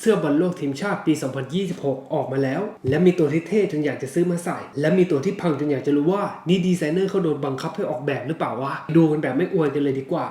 เสื้อบอลโลกทีมชาติปี 2026 ออกมาแล้ว และมีตัวที่เท่จนอยากจะซื้อมาใส่ และมีตัวที่พังจนอยากจะรู้ว่า นี่ดีไซเนอร์เขาโดนบังคับให้ออกแบบหรือเปล่าวะ ดูกันแบบไม่อวยกันเลยดีกว่า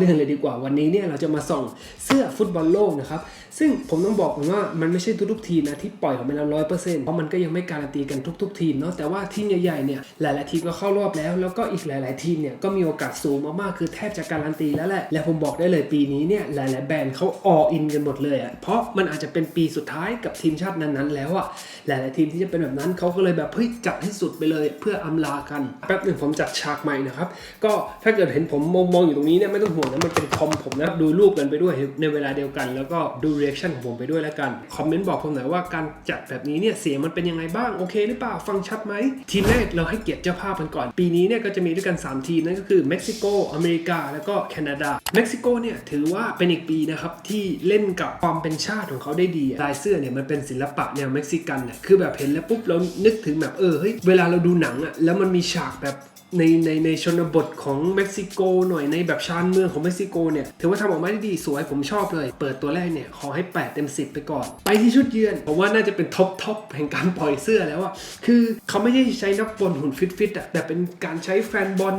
เรื่องเลยดีกว่าวันนี้เนี่ยเราจะมาส่องเสื้อฟุตบอลโลกนะครับ ซึ่งผมต้องบอกว่ามันไม่ใช่ทุกๆทีมนะที่ปล่อยออกมาแล้วร้อยเปอร์เซ็นต์เพราะมันก็ยังไม่การันตีกันทุก ๆ ทีมเนาะแต่ว่าทีมใหญ่ๆเนี่ยหลายๆทีมก็เข้ารอบแล้ว แล้วก็อีกหลาย ๆ ทีมเนี่ยก็มีโอกาสสูงมากๆคือแทบจะการันตีแล้วแหละและผมบอกได้เลยปีนี้เนี่ยหลายๆแบรนด์เขาอออินกันหมดเลยอะ่ะเพราะมันอาจจะเป็นปีสุดท้ายกับทีมชาตินั้นๆ แล้วอะ่ะหลายๆทีมที่จะเป็นแบบนั้นเขาก็เลยแบบเฮ้ยจัดให้สุดไปเลยเพื่ออำลากันแป๊บหนึ่งผมจัดฉากใหม่นะครับก็ถ้าเกิดเห็นผมมองอยู่ตรงนี้เนี่ยไม่ต้องห่วงนะมันเป็นคอมผมนะดูรูปกันไปด้วยในเวลาเดียวกัน แล้วก็ดูเรีแอคชั่นของผมไปด้วยแล้วกัน คอมเมนต์บอกผมหน่อยว่าการจัดแบบนี้เนี่ยเสียงมันเป็นยังไงบ้าง โอเคหรือเปล่าฟังชัดไหม ทีมแรกเราให้เกียรติเจ้าภาพกันก่อน ปีนี้เนี่ยก็จะมีด้วยกัน 3 ทีมนั่นก็คือเม็กซิโกอเมริกา แล้วก็แคนาดาเม็กซิโกเนี่ยถือว่าเป็นอีกปีนะครับที่เล่นกับความเป็นชาติของเขาได้ดีลายเสื้อเนี่ยมันเป็นศิลปะแนวเม็กซิกันเนี่ยคือแบบเห็นแล้วปุ๊บเรานึกถึงแบบเออเฮ้ยเวลาเราดูหนังอะแล้วมันมีฉากแบบ ในในในชนบทของเม็กซิโกหน่อยในแบบชานเมืองของเม็กซิโกเนี่ยถือว่าทำออกมาได้ดีสวยผมชอบเลย เปิดตัวแรกเนี่ยขอให้ 8 เต็ม 10 ไปก่อน ไปที่ชุดเยือนผมว่าน่าจะเป็นท็อปท็อปแห่งการปล่อยเสื้อแล้วอะคือเขาไม่ได้ใช้นักบอลหุ่นฟิตฟิตๆอะแต่เป็นการใช้แฟนบอล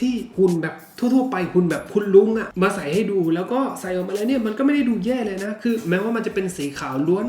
ที่หุ่นแบบทั่วๆไปหุ่นแบบคุณลุงอะมาใส่ให้ดูแล้วก็ใส่ออกมาแล้วเนี่ยมันก็ไม่ได้ดูแย่เลยนะ คือแม้ว่ามันจะเป็นสีขาวล้วน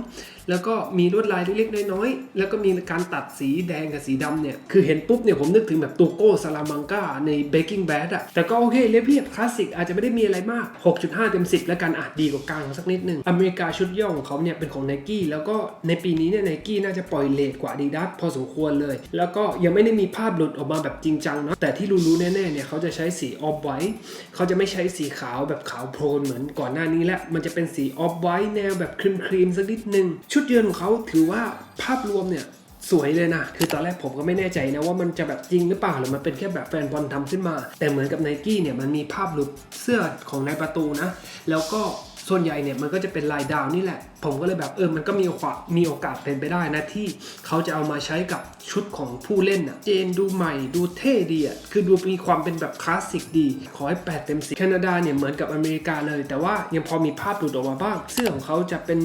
แล้วก็มีลวดลายเล็กๆน้อยๆแล้วก็มีการตัดสีแดงกับสีดำเนี่ยคือเห็นปุ๊บเนี่ยผมนึกถึงแบบตูโก้ซาลามังกาใน Breaking Bad อะแต่ก็โอเคเรียบๆคลาสสิกอาจจะไม่ได้มีอะไรมาก 6.5 เต็ม 10 แล้วกันอาจดีกว่ากลางสักนิดนึงอเมริกาชุดย่อของเขาเนี่ยเป็นของ n นกี้แล้วก็ในปีนี้เนี่ยไนกี้น่าจะปล่อยเลทกว่า Adidas พอสมควรเลย แล้วก็ยังไม่ได้มีภาพหลุดออกมาแบบจริงจังเนาะแต่ที่รู้ๆแน่ๆเนี่ยเขาจะใช้สีออไวท์เขาจะไม่ใช้สีขาวแบบขาวโพลนเหมือนก่อนหน้านี้แล้ว มันจะเป็นสีออฟไวท์แนวแบบครีมๆสักนิดนึง ชุดเยือนของเขาถือว่าภาพรวมเนี่ยสวยเลยนะ คือตอนแรกผมก็ไม่แน่ใจนะว่ามันจะแบบจริงหรือเปล่าหรือมันเป็นแค่แบบแฟนบอลทำขึ้นมา แต่เหมือนกับไนกี้เนี่ยมันมีภาพหลุดเสื้อของนายประตูนะ แล้วก็ ส่วนใหญ่เนี่ยมันก็จะเป็นลายดาวนี่แหละ ผมก็เลยแบบเออมันก็มีโอกาสมีโอกาสเป็นไปได้นะที่เขาจะเอามาใช้กับชุดของผู้เล่นน่ะเจนดูใหม่ดูเท่ดีอะคือดูมีความเป็นแบบคลาสสิกดี ขอให้8เต็มสิแคนาดาเนี่ยเหมือนกับอเมริกาเลย แต่ว่ายังพอมีภาพหลุดออกมาบ้าง เสื้อของเขาจะเป็น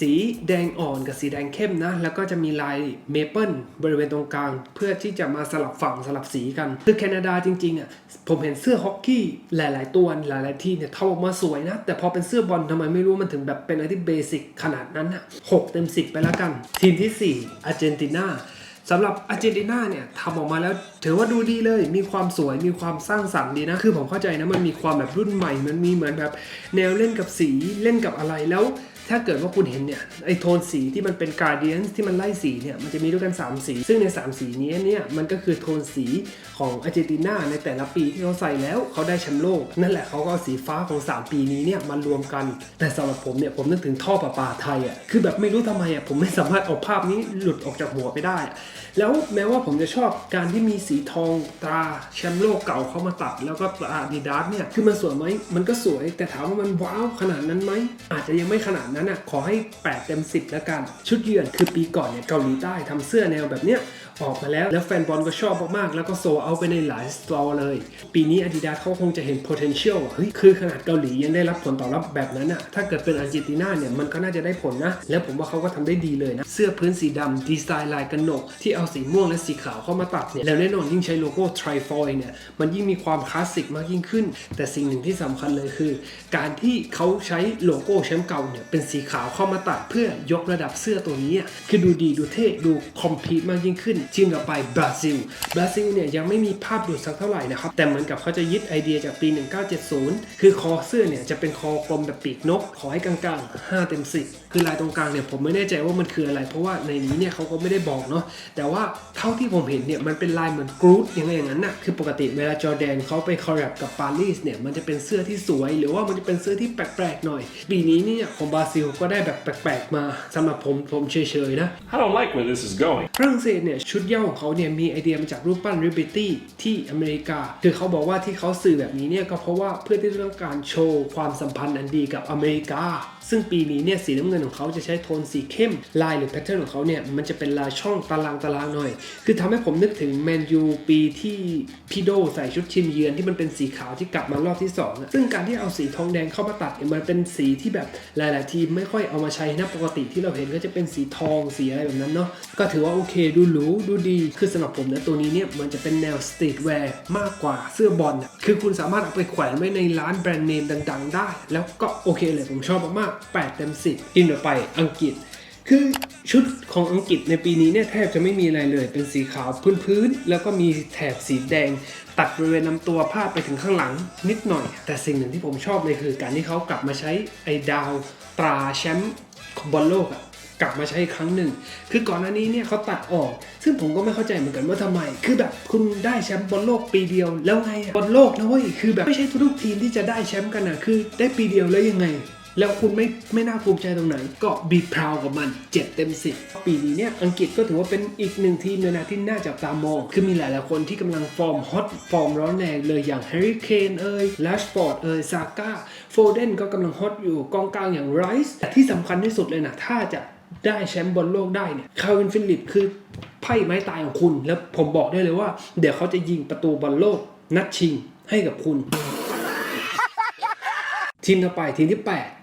สีแดงอ่อนกับสีแดงเข้มนะ แล้วก็จะมีลายเมเปิลบริเวณตรงกลาง เพื่อที่จะมาสลับฝั่งสลับสีกัน คือแคนาดาจริงๆอะผมเห็นเสื้อฮอกกี้หลาย ๆ ตัวหลาย ๆ ที่เนี่ยทำออกมาสวยนะ แต่พอเป็นเสื้อบอลทำไมไม่รู้มันถึงแบบเป็นอะไรที่เบสิกขนาดนั้นอะ6เต็ม 10 ไปแล้วกัน ทีมที่ 4 อาร์เจนตินาสำหรับอาร์เจนตินาเนี่ยทำออกมาแล้วถือว่าดูดีเลย มีความสวย มีความสร้างสรรค์ดีนะ คือผมเข้าใจนะ มันมีความแบบรุ่นใหม่ มันมีเหมือนแบบแนวเล่นกับสี เล่นกับอะไร แล้ว ถ้าเกิดว่าคุณเห็นเนี่ยไอโทนสีที่มันเป็นการเดียนที่มันไล่สีเนี่ยมันจะมีด้วยกัน 3 สี ซึ่งใน 3 สีนี้เนี่ยมันก็คือโทนสีของอาร์เจนตินาในแต่ละปีที่เขาใส่แล้วเขาได้แชมป์โลก นั่นแหละเขาก็เอาสีฟ้าของ 3 ปีนี้เนี่ยมารวมกัน แต่สำหรับผมเนี่ยผมนึกถึงท่อประปาไทยอะคือแบบไม่รู้ทำไมอะผมไม่สามารถเอาภาพนี้หลุดออกจากหัวไปได้ แล้วแม้ว่าผมจะชอบการที่มีสีทองตราแชมป์โลกเก่าเข้ามาตัด แล้วก็ตราดีดาสเนี่ยคือมันสวยไหมมันก็สวย แต่ถามว่ามันว้าวขนาดนั้นไหมอาจจะยังไม่ขนาดนั้นอะขอให้ 8 เต็ม 10 แล้วกัน ชุดเยือนคือปีก่อนเนี่ยเกาหลีใต้ทำเสื้อแนวแบบเนี้ย ออกมาแล้ว แล้วแฟนบอลก็ชอบมากๆ แล้วก็โซเอาไปในหลายสตอร์เลย ปีนี้ Adidas เขาคงจะเห็น potential อะเฮ้ยคือขนาดเกาหลียังได้รับผลตอบรับแบบนั้นอะถ้าเกิดเป็นอาร์เจนตินาเนี่ยมันก็น่าจะได้ผลนะ แล้วผมว่าเขาก็ทำได้ดีเลยนะ เสื้อพื้นสีดำดีไซน์ลายกระหนก ที่เอาสีม่วงและสีขาวเข้ามาตัดเนี่ยแล้วแน่นอนยิ่งใช้โลโก้ Trifoil เนี่ยมันยิ่งมีความคลาสสิกมากยิ่งขึ้น แต่สิ่งหนึ่งที่สำคัญเลยคือ การที่เขาใช้โลโก้แชมป์เก่าเนี่ยเป็นสีขาวเข้ามาตัดเพื่อยกระดับเสื้อตัวนี้คือดูดีดูเท่ดูคอมพลีทมากยิ่งขึ้นทีมต่อไปบราซิล บราซิลเนี่ยยังไม่มีภาพหลุดสักเท่าไหร่นะครับ แต่เหมือนกับเขาจะยึดไอเดียจากปี 1970 คือคอเสื้อเนี่ยจะเป็นคอกลมแบบปีกนก ขอให้กลางๆ 5 เต็ม 10คือลายตรงกลางเนี่ยผมไม่แน่ใจว่ามันคืออะไร เพราะว่าในนี้เนี่ยเขาก็ไม่ได้บอกเนาะแต่ว่าเท่าที่ผมเห็นเนี่ยมันเป็นลายเหมือนกรูดยังไงอย่างนั้นน่ะคือปกติเวลาจอร์แดนเขาไปคอลแลบกับปารีสเนี่ยมันจะเป็นเสื้อที่สวย หรือว่ามันจะเป็นเสื้อที่แปลกๆหน่อย ปีนี้เนี่ยของบราซิลก็ได้แบบแปลกๆมาสำหรับผมผมเฉยๆนะ I don't like where this is going. ฝรั่งเศสเนี่ยชุดชุดเหย้าของเขาเนี่ยมีไอเดียมาจากรูปปั้นริบ i ตี้ที่อเมริกา คือเขาบอกว่าที่เขาสื่อแบบนี้เนี่ยก็เพราะว่าเพื่อที่จะต้องการโชว์ความสัมพันธ์อันดีกับอเมริกา ซึ่งปีนี้เนี่ยสีน้ำเงินของเขาจะใช้โทนสีเข้มลายหรือแพทเทิร์นของเขาเนี่ยมันจะเป็นลายช่องตารางตารางหน่อย คือทำให้ผมนึกถึงแมนยูปีที่พีโดใส่ชุดชิมเยือนที่มันเป็นสีขาวที่กลับมารอบที่สองซึ่งการที่เอาสีทองแดงเข้ามาตัดเนี่ยมันเป็นสีที่แบบหลาย ๆ ทีมไม่ค่อยเอามาใช้นะปกติที่เราเห็นก็จะเป็นสีทองสีอะไรแบบนั้นเนาะก็ถือว่าโอเคดูหรูดูดีคือสำหรับผมนะตัวนี้เนี่ยมันจะเป็นแนวสตรีทแวร์มากกว่าเสื้อบอลคือคุณสามารถเอาไปแขวนไว้ในร้านแบรนด์เนมดัง ๆ ได้ แล้วก็โอเคเลยผมชอบมาก8 เต็ม 10 อินเดอไปอังกฤษ คือชุดของอังกฤษในปีนี้เนี่ยแทบจะไม่มีอะไรเลย เป็นสีขาวพื้นๆ แล้วก็มีแถบสีแดง ตัดบริเวณลำตัวผ้าดไปถึงข้างหลังนิดหน่อย แต่สิ่งหนึ่งที่ผมชอบเลยคือ การที่เขากลับมาใช้ไอ้ดาวตราแชมป์บอลโลกอะกลับมาใช้อีกครั้งหนึ่ง คือก่อนหน้านี้เนี่ยเขาตัดออก ซึ่งผมก็ไม่เข้าใจเหมือนกันว่าทำไม คือแบบคุณได้แชมป์บอลโลกปีเดียวแล้วไงอะบอลโลกนะเว้ย คือแบบไม่ใช่ทุกทีมที่จะได้แชมป์กันอะคือได้ปีเดียวแล้วยังไง แล้วคุณไม่ไม่น่าภูมิใจตรงไหน ก็บีพราวกับมัน 7 เต็ม 10 ปีนี้เนี่ยอังกฤษก็ถือว่าเป็นอีกหนึ่งทีมเลยนะที่น่าจับตามอง คือมีหลายๆคนที่กำลังฟอร์มฮอตฟอร์มร้อนแรงเลยอย่างแฮร์รี่เคนเอ่ยแลชฟอร์ดเอ่ยซาก้าโฟเดนก็กำลังฮอตอยู่กองกลางอย่างไรส์แต่ที่สำคัญที่สุดเลยนะถ้าจะได้แชมป์บอลโลกได้เนี่ยคาร์วินฟิลิปคือไพ่ไม้ตายของคุณ แล้วผมบอกได้เลยว่า เดี๋ยวเขาจะยิงประตูบอลโลก นัดชิงให้กับคุณ ทีมต่อไปทีมที่ 8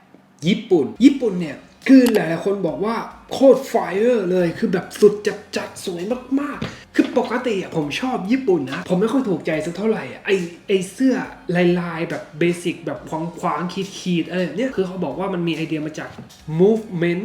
ญี่ปุ่น ญี่ปุ่นเนี่ยคือหลายๆคนบอกว่าโคตรไฟเออร์เลยคือแบบสุดจัดจัดๆสวยมากๆ คือปกติอะผมชอบญี่ปุ่นนะ ผมไม่ค่อยถูกใจสักเท่าไหร่อะไอไอเสื้อลายลายๆแบบเบสิกแบบควางขวางขีดขีดๆอะไรแบบเนี้ยคือเขาบอกว่ามันมีไอเดียมาจาก movement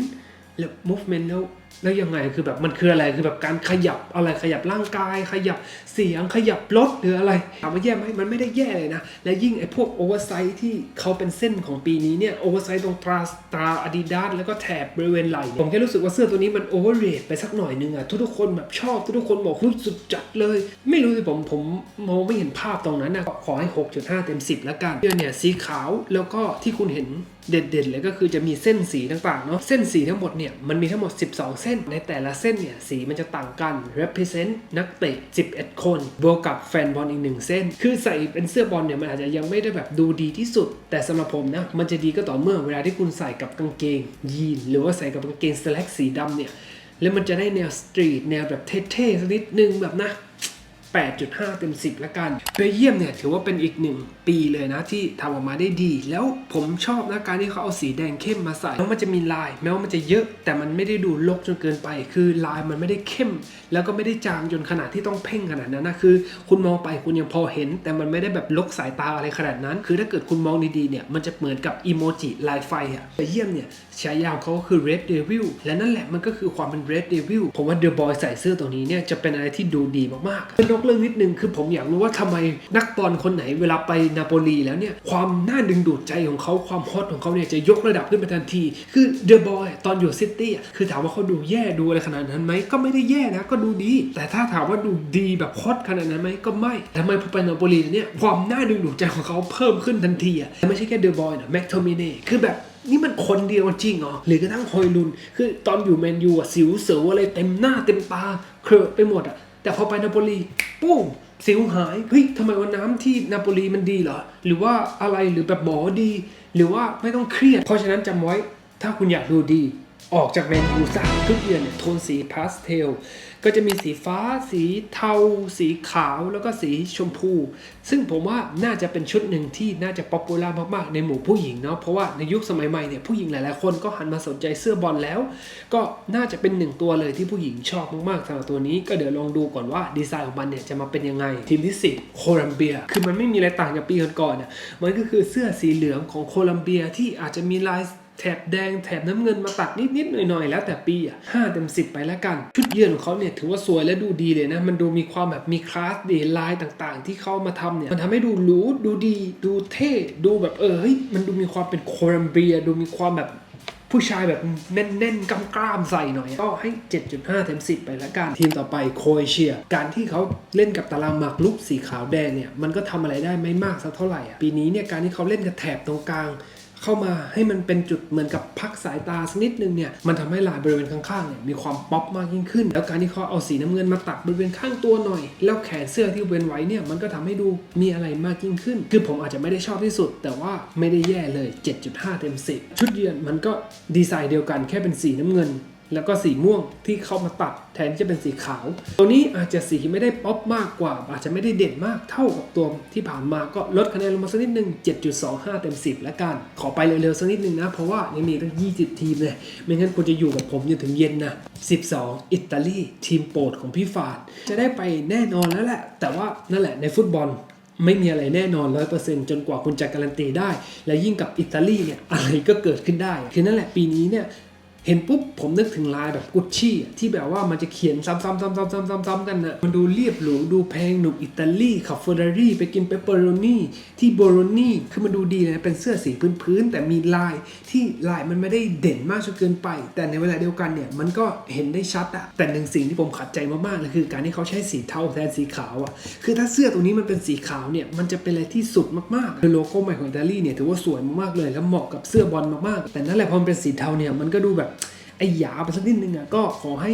แล้ว movement แล้ว แล้วยังไงคือแบบมันคืออะไรคือแบบการขยับอะไรขยับร่างกาย ขยับเสียงขยับรถหรืออะไรถามว่าแย่ไหมมันไม่ได้แย่เลยนะ และยิ่งไอ้พวกโอเวอร์ไซส์ที่เขาเป็นเส้นของปีนี้เนี่ยโอเวอร์ไซส์ตรงตราตราอาดิดาสแล้วก็แถบบริเวณไหล่เนี่ยผมแค่รู้สึกว่าเสื้อตัวนี้มันโอเวอร์เรทไปสักหน่อยนึงอะทุกๆคนแบบชอบทุกๆคนบอกรู้สุดจัดเลย ไม่รู้สิผมผมมองไม่เห็นภาพตรงนั้นนะขอให้ 6.5 เต็ม 10 แล้วกันเสื้อเนี่ยสีขาวแล้วก็ที่คุณเห็นเด่นๆเลยก็คือจะมีเส้นสีต่างๆเนาะเส้นสีทั้งหมดเนี่ยมันมีทั้งหมด 12 เส้น ในแต่ละเส้นเนี่ยสีมันจะต่างกัน represent นักเตะ 11 คนบวกกับแฟนบอลอีกหนึ่งเส้น คือใส่เป็นเสื้อบอลเนี่ยมันอาจจะยังไม่ได้แบบดูดีที่สุด แต่สำหรับผมนะมันจะดีก็ต่อเมื่อเวลาที่คุณใส่กับกางเกง ยีนหรือว่าใส่กับกางเกงสแลกสีดำเนี่ยแล้วมันจะได้แนวสตรีทแนวแบบเท่ๆสักนิดนึงแบบนะ8.5 เต็ม 10 ละกันเบลเยียมเนี่ยถือว่าเป็นอีกหนึ่ง ปีเลยนะที่ทำออกมาได้ดี แล้วผมชอบนะการที่เขาเอาสีแดงเข้มมาใส่แล้วมันจะมีลายแม้ว่ามันจะเยอะ แต่มันไม่ได้ดูลกจนเกินไป คือลายมันไม่ได้เข้ม แล้วก็ไม่ได้จางจนขนาดที่ต้องเพ่งขนาดนั้นนะคือ คุณมองไปคุณยังพอเห็น แต่มันไม่ได้แบบลกสายตาอะไรขนาดนั้น คือถ้าเกิดคุณมองดีๆเนี่ยมันจะเหมือนกับอีโมจิลายไฟอะเบลเยี่ยมเนี่ยฉายาของเขาก็คือ Red Devil และนั่นแหละมันก็คือความเป็น Red Devil ผมว่า The Boy ใส่เสื้อตัวนี้เนี่ยจะเป็นอะไรที่ดูดีมากๆเป็นนกเรื่องนิดนึงคือผมอยากรู้ว่าทำไมนักบอลคนไหนเวลาไปนาโปลีแล้วเนี่ยความน่าดึงดูดใจของเขาความฮอตของเขาเนี่ยจะยกระดับขึ้นไปทันที คือ The Boy ตอนอยู่ซิตี้คือถามว่าเขาดูแย่ดูอะไรขนาดนั้นไหมก็ไม่ได้แย่นะก็ดูดี แต่ถ้าถามว่าดูดีแบบฮอตขนาดนั้นไหมก็ไม่ทำไมพอไปนาโปลีเนี่ยความน่าดึงดูดใจของเขาเพิ่มขึ้นทันทีอะไม่ใช่แค่ The Boy นะแม็กโทมิเน่คือแบบนี่มันคนเดียวจริงเหรอ หรือกระทั่งฮอยลุน คือตอนอยู่แมนยูอะสิวเสืออะไรเต็มหน้าเต็มตา เครอะไปหมดอะแต่พอไปนาโปลีปุ้ม สิวหายเฮ้ยทำไมวันน้ำที่นาโปลีมันดีเหรอ หรือว่าอะไรหรือแบบหมอดี หรือว่าไม่ต้องเครียด เพราะฉะนั้นจำไว้ถ้าคุณอยากดูดี ออกจากแมนยูซะทุกเดือนเนี่ยโทนสีพาสเทล ก็จะมีสีฟ้า สีเทา สีขาวแล้วก็สีชมพู ซึ่งผมว่าน่าจะเป็นชุดหนึ่งที่น่าจะป๊อปปูล่ามากๆ ในหมู่ผู้หญิงเนาะเพราะว่าในยุคสมัยใหม่เนี่ยผู้หญิงหลายๆคนก็หันมาสนใจเสื้อบอลแล้ว ก็น่าจะเป็นหนึ่งตัวเลยที่ผู้หญิงชอบมากๆสำหรับตัวนี้ก็เดี๋ยวลองดูก่อนว่าดีไซน์ของมันเนี่ยจะมาเป็นยังไงทีมที่10โคลัมเบีย คือมันไม่มีอะไรต่างจากปีก่อนๆน่ะมันก็คือเสื้อสีเหลืองของโคลัมเบียที่อาจจะมีลาย แถบแดงแถบน้ำเงินมาตัดนิดๆหน่อยๆ แล้วแต่ปีอะห้าเต็มสิบไปแล้วกัน ชุดเยือนของเขาเนี่ยถือว่าสวยและดูดีเลยนะ มันดูมีความแบบมีคลาสดีลายต่างๆ ที่เขามาทำเนี่ยมันทำให้ดูหรูดูดีดูเท่ดูแบบเออเฮ้ยมันดูมีความเป็นโคลัมเบีย ดูมีความแบบผู้ชายแบบแน่นๆกำกล้ามใส่หน่อย ก็ให้ 7.5 เต็ม 10 ไปละกัน ทีมต่อไปโคเอเชีย การที่เขาเล่นกับตารางหมากรุกสีขาวแดงเนี่ย มันก็ทำอะไรได้ไม่มากสักเท่าไหร่อะปีนี้เนี่ยการที่เขาเล่นกับแถบตรงกลาง เข้ามาให้มันเป็นจุดเหมือนกับพักสายตาสักนิดนึงเนี่ยมันทำให้ลายบริเวณข้างๆเนี่ยมีความป๊อปมากยิ่งขึ้น แล้วการที่เขาเอาสีน้ำเงินมาตัดบริเวณข้างตัวหน่อย แล้วแขนเสื้อที่เว้นไว้เนี่ยมันก็ทำให้ดูมีอะไรมากยิ่งขึ้น คือผมอาจจะไม่ได้ชอบที่สุด แต่ว่าไม่ได้แย่เลย 7.5 เต็ม 10 ชุดเยือนมันก็ดีไซน์เดียวกันแค่เป็นสีน้ำเงิน แล้วก็สีม่วงที่เขามาตัดแทนที่จะเป็นสีขาว ตัวนี้อาจจะสีไม่ได้ป๊อปมากกว่า อาจจะไม่ได้เด่นมากเท่ากับตัวที่ผ่านมาก็ลดคะแนนลงมาสักนิดนึง 7.25 เต็ม 10 แล้วกัน ขอไปเร็วๆสักนิดนึงนะ เพราะว่ายังมีตั้ง 20 ทีมเลยไม่งั้นคุณจะอยู่กับผมจนถึงเย็นนะ 12 อิตาลีทีมโปรดของพี่ฟาด จะได้ไปแน่นอนแล้วแหละ แต่ว่านั่นแหละในฟุตบอลไม่มีอะไรแน่นอน 100%จนกว่าคุณจะการันตีได้ และยิ่งกับอิตาลีเนี่ยอะไรก็เกิดขึ้นได้ คือนั่นแหละปีนี้เนี่ย ห็นปุ๊บผมนึกถึงลายแบบกุชชี่ที่แบบว่ามันจะเขียนซ้ำๆๆๆๆๆกันนะมันดูเรียบหรูดูแพงหนุ่มอิตาลีขับเฟอร์รารี่ไปกินเปปเปอโรนี่ที่โบโรนีคือมันดูดีเลยนะเป็นเสื้อสีพื้นๆแต่มีลายที่ลายมันไม่ได้เด่นมากจนเกินไป แต่ในเวลาเดียวกันเนี่ยมันก็เห็นได้ชัดอะแต่หนึ่งสิ่งที่ผมขัดใจมากๆเลยคือ การที่เขาใช้สีเทาแทนสีขาวอะคือถ้าเสื้อตัวนี้มันเป็นสีขาวเนี่ยมันจะเป็นอะไรที่สุดมากๆคือโลโก้ใหม่ของอิตาลีเนี่ยถือว่าสวยมากๆเลยแล้วเหมาะกับเสื้อบอลมากๆ แต่นั่นแหละพอมันเป็นสีเทาเนี่ยมันก็ดูแบบ ไอ้หยาไปสักนิดนึงอะก็ขอให้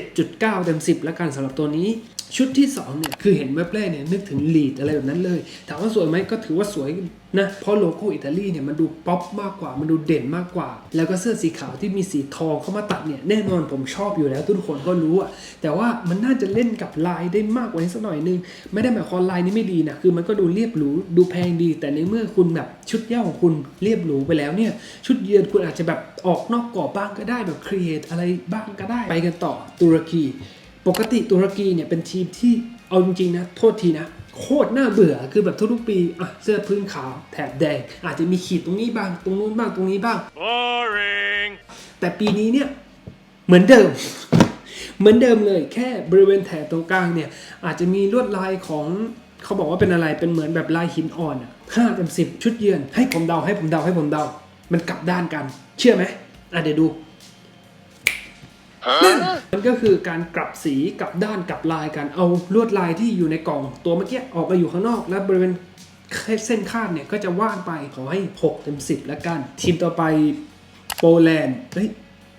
7.9 เต็ม 10 แล้วกันสำหรับตัวนี้ ชุดที่2เนี่ยคือเห็นเว็บแรกเนี่ยนึกถึงลีดอะไรแบบนั้นเลยถามว่าสวยไหมก็ถือว่าสวยนะเพราะโลโก้อิตาลีเนี่ยมันดูป๊อปมากกว่ามันดูเด่นมากกว่า แล้วก็เสื้อสีขาวที่มีสีทองเข้ามาตัดเนี่ยแน่นอนผมชอบอยู่แล้ว ทุกคนก็รู้อะแต่ว่ามันน่าจะเล่นกับลายได้มากกว่านี้สักหน่อยนึง ไม่ได้หมายความลายนี้ไม่ดีนะคือมันก็ดูเรียบหรูดูแพงดี แต่ในเมื่อคุณแบบชุดเย่าของคุณเรียบหรูไปแล้วเนี่ยชุดเยือนคุณอาจจะแบบออกนอกกรอบบ้างก็ได้แบบครีเอทอะไรบ้างก็ได้ไปกันต่อตุรกี ปกติตุรกีเนี่ยเป็นทีมที่เอาจริงๆนะโทษทีนะโคตรน่าเบื่อคือแบบทุกๆปีอะเสื้อพื้นขาวแถบแดง อาจจะมีขีดตรงนี้บ้าง ตรงนู้นบ้างตรงนี้บ้าง Boring. แต่ปีนี้เนี่ยเหมือนเดิม เหมือนเดิมเลย แค่บริเวณแถบตรงกลางเนี่ย อาจจะมีลวดลายของเขาบอกว่าเป็นอะไรเป็นเหมือนแบบลายหินอ่อนอะห้าเต็มสิบชุดเยือน ให้ผมเดาให้ผมเดาให้ผมเดา มันกลับด้านกัน เชื่อไหมอะเดี๋ยวดู มันก็คือการกลับสีกลับด้านกลับลายกันเอาลวดลายที่อยู่ในกล่องตัวเมื่อกี้ออกมาอยู่ข้างนอก และบริเวณเส้นคาดเนี่ยก็จะว่างไปขอให้ 6 เต็ม 10 แล้วกัน ทีมต่อไปโปแลนด์เฮ้ย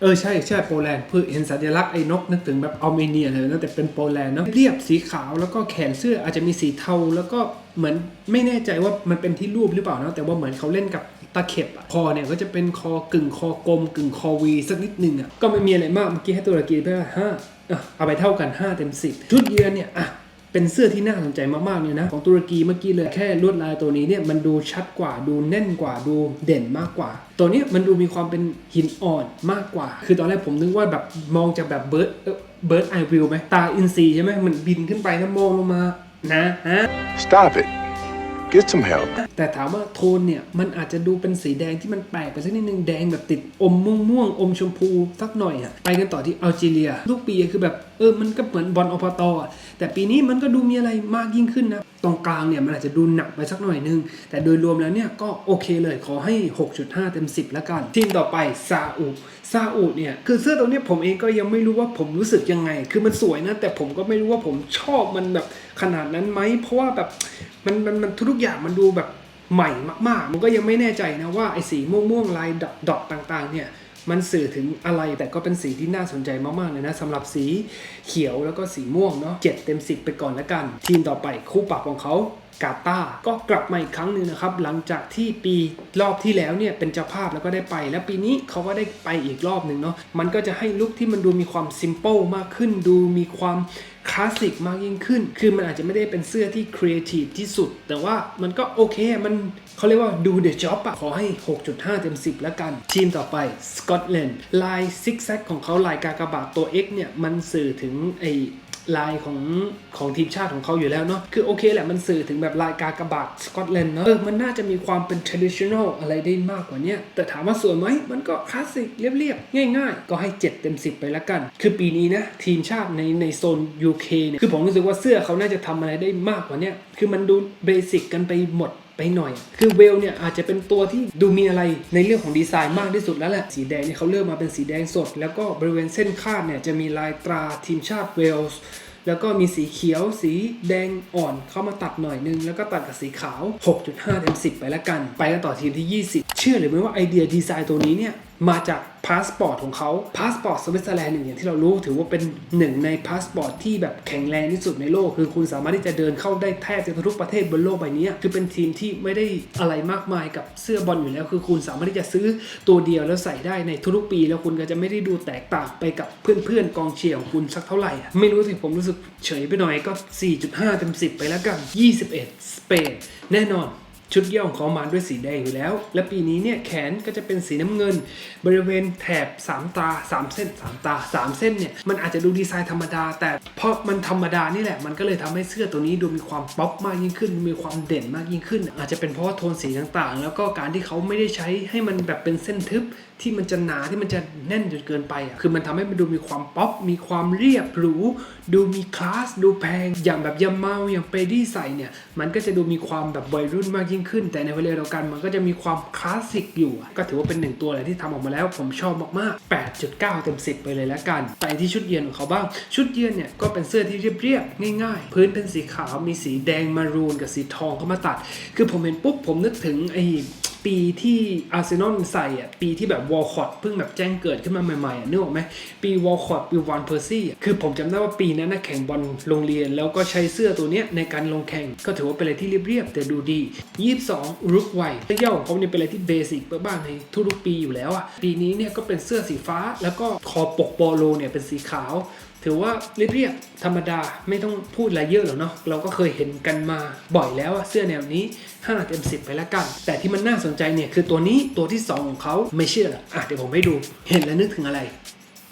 เออใช่ใช่โปแลนด์เพื่อเห็นสัญลักษณ์ไอ้นกนึกถึงแบบอัลเมเนียเลยนะแต่เป็นโปแลนด์เนอะเรียบสีขาวแล้วก็แขนเสื้ออาจจะมีสีเทาแล้วก็ เหมือนไม่แน่ใจว่ามันเป็นที่รูปหรือเปล่านะแต่ว่าเหมือนเขาเล่นกับตะเข็บอะคอเนี่ยก็จะเป็นคอกึ่งคอกลม กึ่งคอวีสักนิดหนึ่งอะก็ไม่มีอะไรมากเมื่อกี้ให้ตุรกีไปว่าห้าเอาไปเท่ากัน 5 เต็ม 10 ชุดเยือนเนี่ยอะเป็นเสื้อที่น่าสนใจมากๆเลยนะ ของตุรกีเมื่อกี้เลยแค่ลวดลายตัวนี้เนี่ยมันดูชัดกว่าดูแน่นกว่าดูเด่นมากกว่า ตัวนี้มันดูมีความเป็นหินอ่อนมากกว่า คือตอนแรกผมนึกว่าแบบมองจากแบบเบิร์ดเบิร์ดไอวิวไหมตาอินซีใช่ไหมมันบินขึ้นไปแล้วมองลงมา นะฮะ Stop it. Get some help. แต่ถามว่าโทนเนี่ย มันอาจจะดูเป็นสีแดงที่มันแปลกไปสักนิดนึงแดงแบบติดอมม่วงม่วงๆอมชมพูสักหน่อยอะไปกันต่อที่อัลจีเรียทุกปีคือแบบ เออ มันก็เหมือนบอลอปตอะแต่ปีนี้มันก็ดูมีอะไรมากยิ่งขึ้นนะ ตรงกลางเนี่ย มันอาจจะดูหนักไปสักหน่อยนึง แต่โดยรวมแล้วเนี่ยก็โอเคเลยขอให้ 6.5 เต็ม 10 แล้วกัน ทีมต่อไปซาอุ ซาอุเนี่ยคือเสื้อตัวนี้ผมเองก็ยังไม่รู้ว่าผมรู้สึกยังไง คือมันสวยนะ แต่ผมก็ไม่รู้ว่าผมชอบมันแบบขนาดนั้นไหมเพราะว่าแบบมันมันมันทุกอย่างมันดูแบบใหม่มากๆ มันก็ยังไม่แน่ใจนะว่าไอ้สีม่วงๆลายดอกดอกต่าง ๆ เนี่ย มันสื่อถึงอะไรแต่ก็เป็นสีที่น่าสนใจมากๆเลยนะสำหรับสีเขียวแล้วก็สีม่วงเนาะเจ็ดเต็มสิบไปก่อนละกัน ทีมต่อไปคู่ปรับของเขากาตาก็กลับมาอีกครั้งหนึ่งนะครับ หลังจากที่ปีรอบที่แล้วเนี่ยเป็นเจ้าภาพแล้วก็ได้ไป แล้วปีนี้เขาก็ได้ไปอีกรอบหนึ่งเนาะมันก็จะให้ลุคที่มันดูมีความซิมเปิลมากขึ้นดูมีความ คลาสสิกมากยิ่งขึ้น คือมันอาจจะไม่ได้เป็นเสื้อที่ครีเอทีฟที่สุด แต่ว่ามันก็โอเค มันเขาเรียกว่าดูเดอะจ็อบอะขอให้ 6.5 เต็ม 10 แล้วกัน ทีมต่อไปสกอตแลนด์ลายซิกแซกของเขาลายกากบาทตัว X เนี่ย มันสื่อถึงไอ ลายของของทีมชาติของเขาอยู่แล้วเนาะคือโอเคแหละมันสื่อถึงแบบลายกากบาทสกอตแลนด์เนาะเออมันน่าจะมีความเป็น traditional อะไรได้มากกว่านี้แต่ถามว่าสวยไหมมันก็คลาสสิกเรียบๆ ง่ายๆ ก็ให้ 7 เต็ม 10 ไปละกัน คือปีนี้นะ ทีมชาติในในโซน UK เนี่ยคือผมรู้สึกว่าเสื้อเขาน่าจะทำอะไรได้มากกว่านี้คือมันดูเบสิกกันไปหมด ไปหน่อย คือเวลเนี่ยอาจจะเป็นตัวที่ดูมีอะไรในเรื่องของดีไซน์มากที่สุดแล้วแหละสีแดงเนี่ยเขาเลือกมาเป็นสีแดงสด แล้วก็บริเวณเส้นคาดเนี่ยจะมีลายตราทีมชาติเวลส์แล้วก็มีสีเขียวสีแดงอ่อนเข้ามาตัดหน่อยนึง แล้วก็ตัดกับสีขาว 6.5เต็ม10 ไปแล้วกัน ไปกันต่อทีมที่ 20 เชื่อหรือไม่ว่าไอเดียดีไซน์ตัวนี้เนี่ย มาจากพาสปอร์ตของเขาพาสปอร์ตสวิตเซอร์แลนด์อย่างที่เรารู้ถือว่าเป็นหนึ่งในพาสปอร์ตที่แบบแข็งแรงที่สุดในโลก คือคุณสามารถที่จะเดินเข้าได้แทบจะทุกประเทศบนโลกใบนี้คือเป็นทีมที่ไม่ได้อะไรมากมายกับเสื้อบอลอยู่แล้ว คือคุณสามารถที่จะซื้อตัวเดียวแล้วใส่ได้ในทุกๆปี แล้วคุณก็จะไม่ได้ดูแตกต่างไปกับเพื่อนๆกองเชียร์ของคุณสักเท่าไหร่ ไม่รู้สิผมรู้สึกเฉยไปหน่อยก็ 4.5เต็ม10 ไปแล้วกัน 21 สเปนแน่นอน ชุดเยี่ยวของเขามาด้วยสีแดงอยู่แล้ว และปีนี้เนี่ยแขนก็จะเป็นสีน้ำเงิน บริเวณแถบ 3 ตา 3 เส้น 3 ตา 3 เส้นเนี่ยมันอาจจะดูดีไซน์ธรรมดา แต่เพราะมันธรรมดานี่แหละมันก็เลยทำให้เสื้อตัวนี้ดูมีความป๊อปมากยิ่งขึ้น มีความเด่นมากยิ่งขึ้น อาจจะเป็นเพราะโทนสีต่างๆ แล้วก็การที่เขาไม่ได้ใช้ให้มันแบบเป็นเส้นทึบ ที่มันจะหนาที่มันจะแน่นจนเกินไปอะคือมันทำให้มันดูมีความป๊อปมีความเรียบหรูดูมีคลาสดูแพง อย่างแบบยามาอย่างเปดี้ใส่เนี่ย มันก็จะดูมีความแบบวัยรุ่นมากยิ่งขึ้น แต่ในเวลาเดียวกันมันก็จะมีความคลาสสิกอยู่ ก็ถือว่าเป็นหนึ่งตัวเลยที่ทำออกมาแล้ว ผมชอบมากๆ 8.9 เต็ม 10 ไปเลยแล้วกัน ไปที่ชุดเยือนของเขาบ้าง ชุดเยือนเนี่ยก็เป็นเสื้อที่เรียบๆง่าย ๆ พื้นเป็นสีขาวมีสีแดงมารูนกับสีทองเข้ามาตัด คือผมเห็นปุ๊บผมนึกถึงไอ้ ปีที่อาร์เซนอลใส่อะปีที่แบบวอลคอตเพิ่งแบบแจ้งเกิดขึ้นมาใหม่ๆอะนึกออกไหมปีวอลคอตปีวานเพอร์ซี่คือผมจำได้ว่าปีนั้นนะแข่งบอลโรงเรียน แล้วก็ใช้เสื้อตัวเนี้ยในการลงแข่งก็ถือว่าเป็นอะไรที่เรียบๆแต่ดูดี 22รุกไวเย่าของเขาเนี่ยเป็นอะไรที่เบสิกบ้างในทุกๆปีอยู่แล้วอะปีนี้เนี่ยก็เป็นเสื้อสีฟ้าแล้วก็คอปกโปโลเนี่ยเป็นสีขาว ถือว่าเรียบๆธรรมดาไม่ต้องพูดอะไรเยอะหรอกเนาะเราก็เคยเห็นกันมาบ่อยแล้วเสื้อแนวนี้5เต็ม10 ไปแล้วกัน แต่ที่มันน่าสนใจเนี่ยคือตัวนี้ตัวที่ 2 ของเขาไม่เชื่อหรอกอะเดี๋ยวผมให้ดูเห็นแล้วนึกถึงอะไร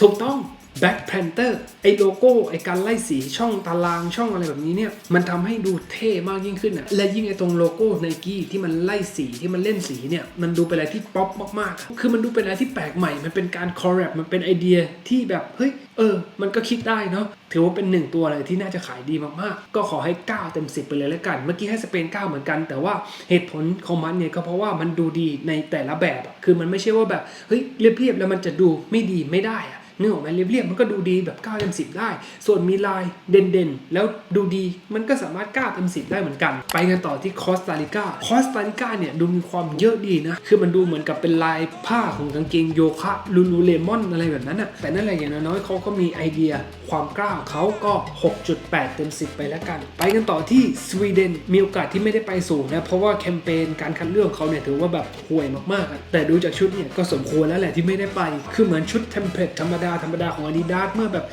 ถูกต้อง Black Panther ไอโลโก้ไอการไล่สีช่องตารางช่องอะไรแบบนี้เนี่ยมันทำให้ดูเท่มากยิ่งขึ้นอะและยิ่งไอตรงโลโก้ไนกี้ที่มันไล่สีที่มันเล่นสีเนี่ยมันดูเป็นอะไรที่ป๊อปมากๆ คือมันดูเป็นอะไรที่แปลกใหม่ มันเป็นการคอร์รัปมันเป็นไอเดียที่แบบเฮ้ยเออ มันก็คิดได้เนาะถือว่าเป็นหนึ่งตัวเลยที่น่าจะขายดีมากๆ ก็ขอให้ 9 เต็ม 10 ไปเลยแล้วกัน เมื่อกี้ให้สเปน 9 เหมือนกัน แต่ว่าเหตุผลของมันเนี่ยก็เพราะว่ามันดูดีในแต่ละแบบ คือมันไม่ใช่ว่าแบบ เฮ้ย เรียบๆ แล้วมันจะดูไม่ดีไม่ได้อะ นึกออกไหมเรียบๆมันก็ดูดีแบบ9เต็ม10 ได้ ส่วนมีลายเด่นๆ แล้วดูดีมันก็สามารถ9เต็ม10 ได้เหมือนกัน ไปกันต่อที่คอสตาริกาคอสตาริกาเนี่ยดูมีความเยอะดีนะ คือมันดูเหมือนกับเป็นลายผ้าของกางเกงโยคะลูลูเลมอนอะไรแบบนั้นอะแต่นั่นแหละอย่างน้อยๆเขาก็มีไอเดียความกล้าเขาก็ 6.8 เต็ม 10 ไปแล้วกัน ไปกันต่อที่สวีเดนมีโอกาสที่ไม่ได้ไปสูงนะ เพราะว่าแคมเปญการคัดเลือกเขาเนี่ยถือว่าแบบห่วยมากๆ แต่ดูจากชุดเนี่ยก็สมควรแล้วแหละที่ไม่ได้ไป คือเหมือนชุดเทมเพลตธรรมดาธรรมดาของ Adidas เมื่อแบบ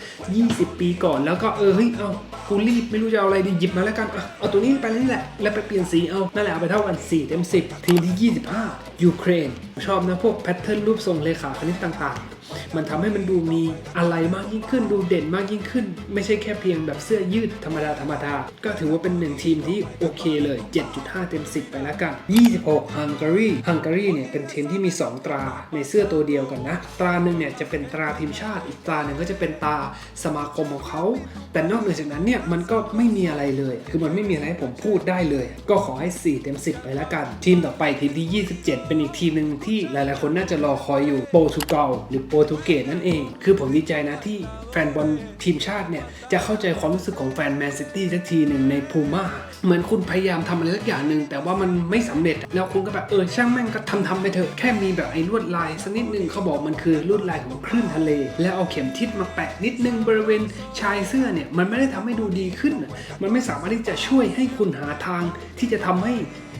20 ปีก่อน แล้วก็เออเฮ้ยเอากูรีบไม่รู้จะเอาอะไรดีหยิบมาแล้วกันเอาตัวนี้ไปเลยนี่แหละ แล้วไปเปลี่ยนสีเอานั่นแหละเอาไปเท่ากัน4เต็ม10 ทีมที่ 25 ยูเครน ชอบนะพวกแพทเทิร์นรูปทรงเลขาคณิตต่างๆ มันทำให้มันดูมีอะไรมากยิ่งขึ้น ดูเด่นมากยิ่งขึ้น ไม่ใช่แค่เพียงแบบเสื้อยืดธรรมดาธรรมดา ก็ถือว่าเป็นหนึ่งทีมที่โอเคเลย 7.5 เต็ม 10 ไปแล้วกัน 26ฮังการีฮังการีเนี่ยเป็นทีมที่มี 2 ตราในเสื้อตัวเดียวกันนะ ตราหนึ่งเนี่ยจะเป็นตราทีมชาติ อีกตราหนึ่งก็จะเป็นตราสมาคมของเขา แต่นอกเหนือจากนั้นเนี่ยมันก็ไม่มีอะไรเลย คือมันไม่มีอะไรให้ผมพูดได้เลย ก็ขอให้ 4 เต็ม 10 ไปแล้วกัน ทีมต่อไปทีมที่ 27 เป็นอีกทีมหนึ่งที่หลายๆ คนน่าจะรอคอยอยู่โปรตุเกสหรือโปรตุเกสนั่นเอง คือผมดีใจนะที่แฟนบอลทีมชาติเนี่ย จะเข้าใจความรู้สึกของแฟนแมนซิตี้สักทีหนึ่งในพูม่าเหมือนคุณพยายามทำอะไรสักอย่างหนึ่ง แต่ว่ามันไม่สำเร็จ แล้วคุณก็แบบ เออ ช่างแม่งก็ทำทำไปเถอะแค่มีแบบไอ้ลวดลายสักนิดนึงเขาบอกมันคือลวดลายของคลื่นทะเล แล้วเอาเข็มทิศมาแปะนิดนึงบริเวณชายเสื้อเนี่ยมันไม่ได้ทำให้ดูดีขึ้น มันไม่สามารถที่จะช่วยให้คุณหาทางที่จะทำให้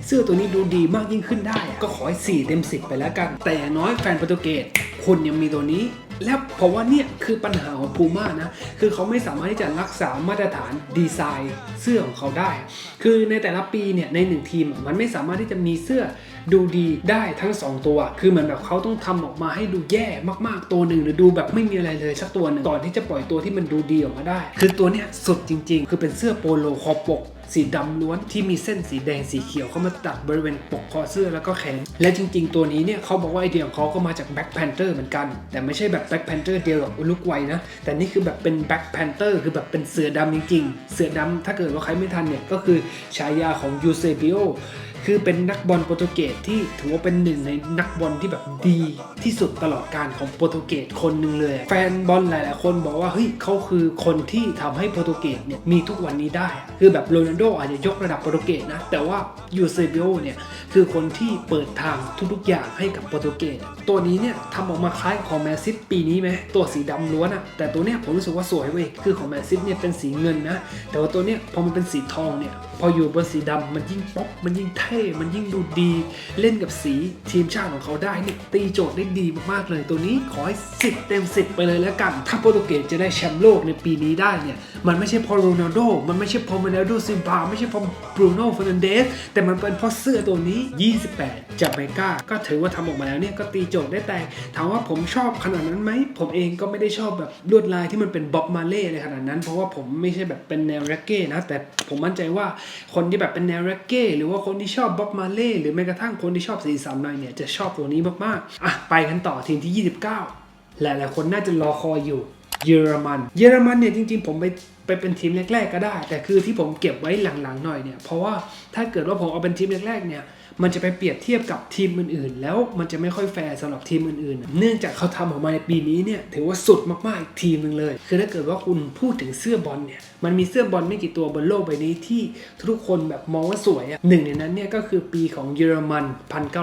เสื้อตัวนี้ดูดีมากยิ่งขึ้นได้ ก็ขอให้4เต็ม 10 ไปแล้วกัน แต่อย่างน้อยแฟนโปรตุเกส คุณยังมีตัวนี้ แล้วเพราะว่าเนี่ยคือปัญหาของพูม่านะ คือเขาไม่สามารถที่จะรักษามาตรฐานดีไซน์เสื้อของเขาได้ คือในแต่ละปีเนี่ยในหนึ่งทีมมันไม่สามารถที่จะมีเสื้อ ดูดีได้ทั้ง 2 ตัว คือเหมือนแบบเขาต้องทำออกมาให้ดูแย่มากๆตัวหนึ่งหรือดูแบบไม่มีอะไรเลยสักตัวหนึ่งก่อนที่จะปล่อยตัวที่มันดูดีออกมาได้ คือตัวเนี้ยสุดจริง ๆ คือเป็นเสื้อโปโลคอปกสีดำล้วนที่มีเส้นสีแดงสีเขียวเข้ามาตัดบริเวณปกคอเสื้อแล้วก็แขน และจริง ๆ ตัวนี้เนี่ยเขาบอกว่าไอเดียของเขาก็มาจาก Black Panther เหมือนกัน แต่ไม่ใช่แบบ Black Panther เดียวกับลุกไวนะ แต่นี่คือแบบเป็น Black Panther คือแบบเป็นเสือดำจริง ๆ เสือดำถ้าเกิดว่าใครไม่ทันเนี่ยก็คือฉายาของยูเซบิโอคือเป็นนักบอลโปรตุเกสที่ถือว่าเป็นหนึ่งในนักบอลที่แบบดีที่สุดตลอดการของโปรตุเกสคนหนึ่งเลย แฟนบอลหลาย ๆ คนบอกว่าเฮ้ยเขาคือคนที่ทำให้โปรตุเกสเนี่ยมีทุกวันนี้ได้ คือแบบโรนัลโดอาจจะยกระดับโปรตุเกสนะ แต่ว่ายูเซบิโอเนี่ยคือคนที่เปิดทางทุก ๆ อย่างให้กับโปรตุเกสตัวนี้เนี่ยทำออกมาคล้ายของแมนซิตปีนี้ไหมตัวสีดำล้วนอะแต่ตัวเนี้ยผมรู้สึกว่าสวยเว้ยคือของแมนซิตเนี่ยเป็นสีเงินนะแต่ว่าตัวเนี้ยพอมันเป็นสีทองเนี่ย พออยู่บนสีดำมันยิ่งป๊อปมันยิ่งเท่มันยิ่งดูดี เล่นกับสีทีมชาติของเขาได้นี่ตีโจทย์ได้ดีมากๆเลย ตัวนี้ขอให้สิบเต็มสิบไปเลยแล้วกัน ถ้าโปรตุเกสจะได้แชมป์โลกในปีนี้ได้เนี่ย มันไม่ใช่เพราะโรนัลโดมันไม่ใช่เพราะโรนัลโดซิลบาไม่ใช่เพราะบรูโน่ฟอนันเดสแต่มันเป็นเพราะเสื้อตัวนี้ 28จากเมกาก็ถือว่าทำออกมาแล้วเนี่ยก็ตีโจทย์ได้แต่ถามว่าผมชอบขนาดนั้นไหมผมเองก็ไม่ได้ชอบแบบลวดลายที่มันเป็นบ๊อบมาเล่อะไรขนาดนั้น เพราะว่าผมไม่ใช่แบบเป็นแนวแร็กเก้นะแต่ผมมั่นใจว่าคนที่แบบเป็นแนวแร็กเก้หรือว่าคนที่ชอบบ๊อบมาเล่หรือแม้กระทั่งคนที่ชอบสีสันหน่อยเนี่ยจะชอบตัวนี้มากๆอะไปกันต่อทีมที่ 29 หลายๆคนน่าจะรอคอยอยู่เยอรมัน เยอรมันเนี่ยจริงๆ ผมไปไปเป็นทีมแรก ๆ ก็ได้ แต่คือที่ผมเก็บไว้หลังๆหน่อยเนี่ยเพราะว่าถ้าเกิดว่าผมเอาเป็นทีมแรกๆเนี่ย มันจะไปเปรียบเทียบกับทีมอื่นๆ แล้วมันจะไม่ค่อยแฟร์สำหรับทีมอื่นๆ เนื่องจากเขาทำออกมาในปีนี้เนี่ยถือว่าสุดมากๆอีกทีมหนึ่งเลย คือถ้าเกิดว่าคุณพูดถึงเสื้อบอลเนี่ยมันมีเสื้อบอลไม่กี่ตัวบนโลกใบนี้ที่ทุกคนแบบมองว่าสวยอะหนึ่งในนั้นเนี่ยก็คือปีของเยอรมัน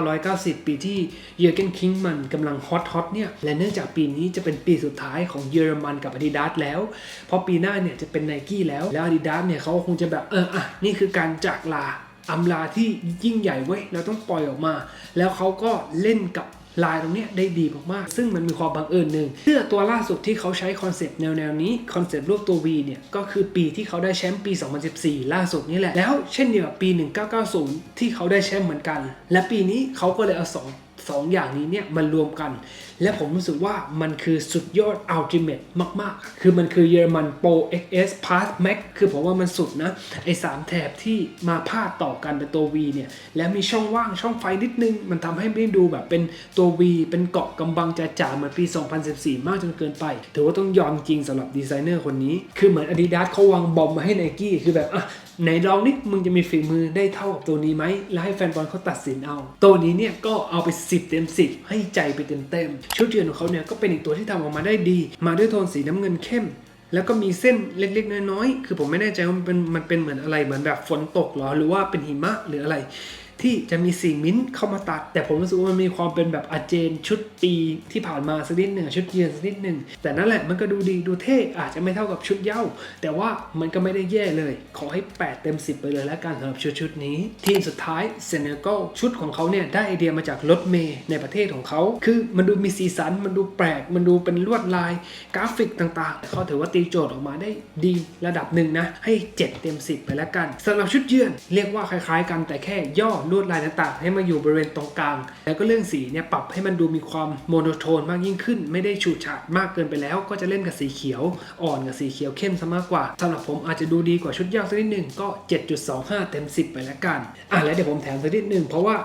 1990 ปีที่เยอร์เกนคิงมันกำลังฮอตฮอตเนี่ยและเนื่องจากปีนี้จะเป็นปีสุดท้ายของเยอรมันกับ Adidas แล้วเพราะปีหน้าเนี่ยจะเป็นไนกี้แล้วแล้ว Adidas เนี่ยเขาคงจะแบบเอออะนี่คือการจากลา อำลาที่ยิ่งใหญ่เว้ยเราต้องปล่อยออกมา แล้วเขาก็เล่นกับลายตรงนี้ได้ดีมากๆ ซึ่งมันมีความบังเอิญหนึ่งเสื้อตัวล่าสุดที่เขาใช้คอนเซปต์แนวๆนี้คอนเซปต์รูปตัว V เนี่ย ก็คือปีที่เขาได้แชมป์ปี 2014 ล่าสุดนี่แหละ แล้วเช่นเดียวกับปี 1990 ที่เขาได้แชมป์เหมือนกัน และปีนี้เขาก็เลยเอาสองสองอย่างนี้เนี่ยมันรวมกัน และผมรู้สึกว่ามันคือสุดยอดอัลติเม e มาก ๆ คือมันคือเยอรมัน Pro XS Pass Max คือผมว่ามันสุดนะ ไอ้สามแถบที่มาพาดต่อกันเป็นตัว V เนี่ย แล้วมีช่องว่างช่องไฟนิดนึง มันทำให้ไม่ดูแบบเป็นตัว V เป็นเกาะกำบังจ๋าๆเหมือนปี 2014 มากจนเกินไป ถือว่าต้องยอมจริงสำหรับดีไซเนอร์คนนี้ คือเหมือน Adidas เขาวางบอมมาให้ Nike คือแบบอะ ไหนลองนิดมึงจะมีฝีมือได้เท่ากับตัวนี้ไหม แล้วให้แฟนบอลเขาตัดสินเอา ตัวนี้เนี่ยก็เอาไป 10 เต็ม 10 ให้ใจไปเต็มเต็มชุดเยือนของเขาเนี่ยก็เป็นอีกตัวที่ทำออกมาได้ดี มาด้วยโทนสีน้ำเงินเข้มแล้วก็มีเส้นเล็กๆน้อยๆ คือผมไม่แน่ใจว่ามันเป็นมันเป็นเหมือนอะไร เหมือนแบบฝนตกหรอ หรือว่าเป็นหิมะหรืออะไร ที่จะมีสีมิ้นท์เข้ามาตัด แต่ผมรู้สึกว่ามันมีความเป็นแบบอาเจนชุดปีที่ผ่านมาสักนิดหนึ่งชุดเยือนสักนิดหนึ่งแต่นั่นแหละมันก็ดูดีดูเท่อาจจะไม่เท่ากับชุดเย้า แต่ว่ามันก็ไม่ได้แย่เลย ขอให้ 8 เต็ม 10 ไปเลยแล้วกันสำหรับชุดชุดนี้ ทีมสุดท้ายเซเนกัลชุดของเขาเนี่ยได้ไอเดียมาจากรถเมย์ในประเทศของเขา คือมันดูมีสีสันมันดูแปลก มันดูเป็นลวดลายกราฟิกต่างๆเขาถือว่าตีโจทย์ออกมาได้ดีระดับหนึ่งนะให้ 7 เต็ม 10 ไปแล้วกันสำหรับชุดเยือนเรียกว่าคล้าย ๆ กันแต่แค่ย่อลวดลายต่างๆ ให้มาอยู่บริเวณตรงกลาง แล้วก็เรื่องสีเนี่ยปรับให้มันดูมีความโมโนโทนมากยิ่งขึ้น ไม่ได้ฉูดฉาดมากเกินไปแล้ว ก็จะเล่นกับสีเขียวอ่อนกับสีเขียวเข้มซะมากกว่าสำหรับผมอาจจะดูดีกว่าชุดย่อสักนิดหนึ่งก็ 7.25 เต็ม 10 ไปแล้วกันอะแล้วเดี๋ยวผมแถมสักนิดหนึ่งเพราะว่า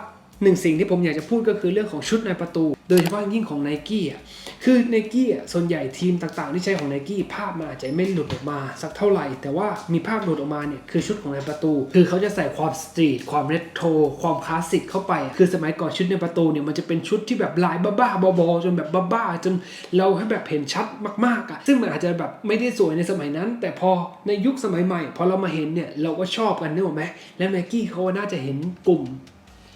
หนึ่งสิ่งที่ผมอยากจะพูดก็คือเรื่องของชุดในประตู โดยเฉพาะยิ่งของไนกี้อะคือไนกี้อะส่วนใหญ่ทีมต่างๆ ที่ใช้ของไนกี้ภาพมันอาจจะไม่หลุดออกมาสักเท่าไหร่ แต่ว่ามีภาพหลุดออกมาเนี่ยคือชุดของในประตู คือเขาจะใส่ความสตรีทความเรโทรความคลาสสิกเข้าไป คือสมัยก่อนชุดในประตูเนี่ยมันจะเป็นชุดที่แบบลายบ้าๆบอๆจนแบบบ้าๆจนเราให้แบบเห็นชัดมากๆอะซึ่งมันอาจจะแบบไม่ได้สวยในสมัยนั้น แต่พอในยุคสมัยใหม่พอเรามาเห็นเนี่ยเราก็ชอบกันนึกออกไหมแล้วไนกี้เขาน่าจะเห็นกลุ่ม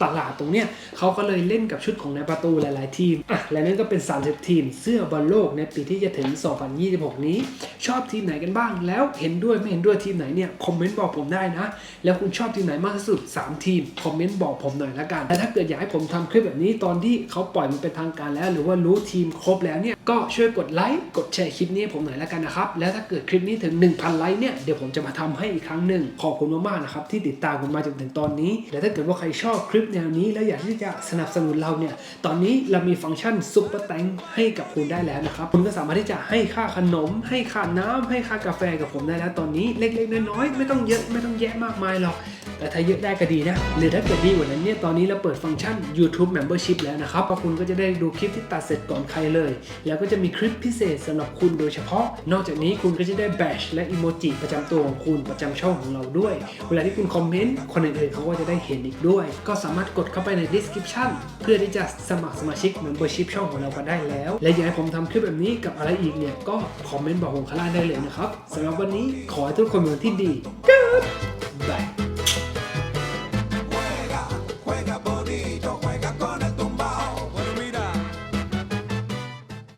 ตลาดตรงเนี้ยเขาก็เลยเล่นกับชุดของในประตูหลาย ๆ ทีมอะและนั่นก็เป็น 30 ทีม เสื้อบอลโลกในปีที่จะถึง 2026 นี้ ชอบทีมไหนกันบ้าง แล้วเห็นด้วยไม่เห็นด้วยทีมไหนเนี่ยคอมเมนต์บอกผมได้นะ แล้วคุณชอบทีมไหนมากที่สุด 3 ทีมคอมเมนต์บอกผมหน่อยละกันและถ้าเกิดอยากให้ผมทำคลิปแบบนี้ตอนที่เขาปล่อยมันเป็นทางการแล้ว หรือว่ารู้ทีมครบแล้วเนี่ย ก็ช่วยกดไลค์กดแชร์คลิปนี้ผมหน่อยและกันนะครับ แล้วถ้าเกิดคลิปนี้ถึง 1,000 ไลค์เนี่ยเดี๋ยวผมจะมาทำให้อีกครั้งหนึ่งขอบคุณมากๆนะครับที่ติดตามผมมาจนถึงตอนนี้ และถ้าเกิดว่าใครชอบคลิปแนวนี้แล้วอยากที่จะสนับสนุนเราเนี่ยตอนนี้เรามีฟังก์ชันซุปเปอร์แตงให้กับคุณได้แล้วนะครับคุณก็สามารถที่จะให้ค่าขนม ให้ค่าน้ำให้ค่ากาแฟกับผมได้แล้วตอนนี้เล็กๆน้อยๆไม่ต้องเยอะไม่ต้องแยะมากมายหรอก แต่ถ้าเยอะได้ก็ดีนะ หรือถ้าเกิดดีกว่านั้นเนี่ยตอนนี้เราเปิดฟังก์ชัน YouTube Membership แล้วนะครับเพราะคุณก็จะได้ดูคลิปที่ตัดเสร็จก่อนใครเลย แล้วก็จะมีคลิปพิเศษสำหรับคุณโดยเฉพาะ นอกจากนี้คุณก็จะได้แบชและอีโมจิประจำตัวของคุณประจำช่องของเราด้วย เวลาที่คุณคอมเมนต์คนอื่นๆเขาก็จะได้เห็นอีกด้วย ก็สามารถกดเข้าไปใน description เพื่อที่จะสมัครสมาชิก Membership ช่องของเรากันได้แล้ว และอยากให้ผมทำคลิปแบบนี้กับอะไรอีกเนี่ยก็คอมเมนต์บอกผมข้างล่างได้เลยนะครับสำหรับวันนี้ขอให้ทุกคนเป็นวันที่ดี Goodbye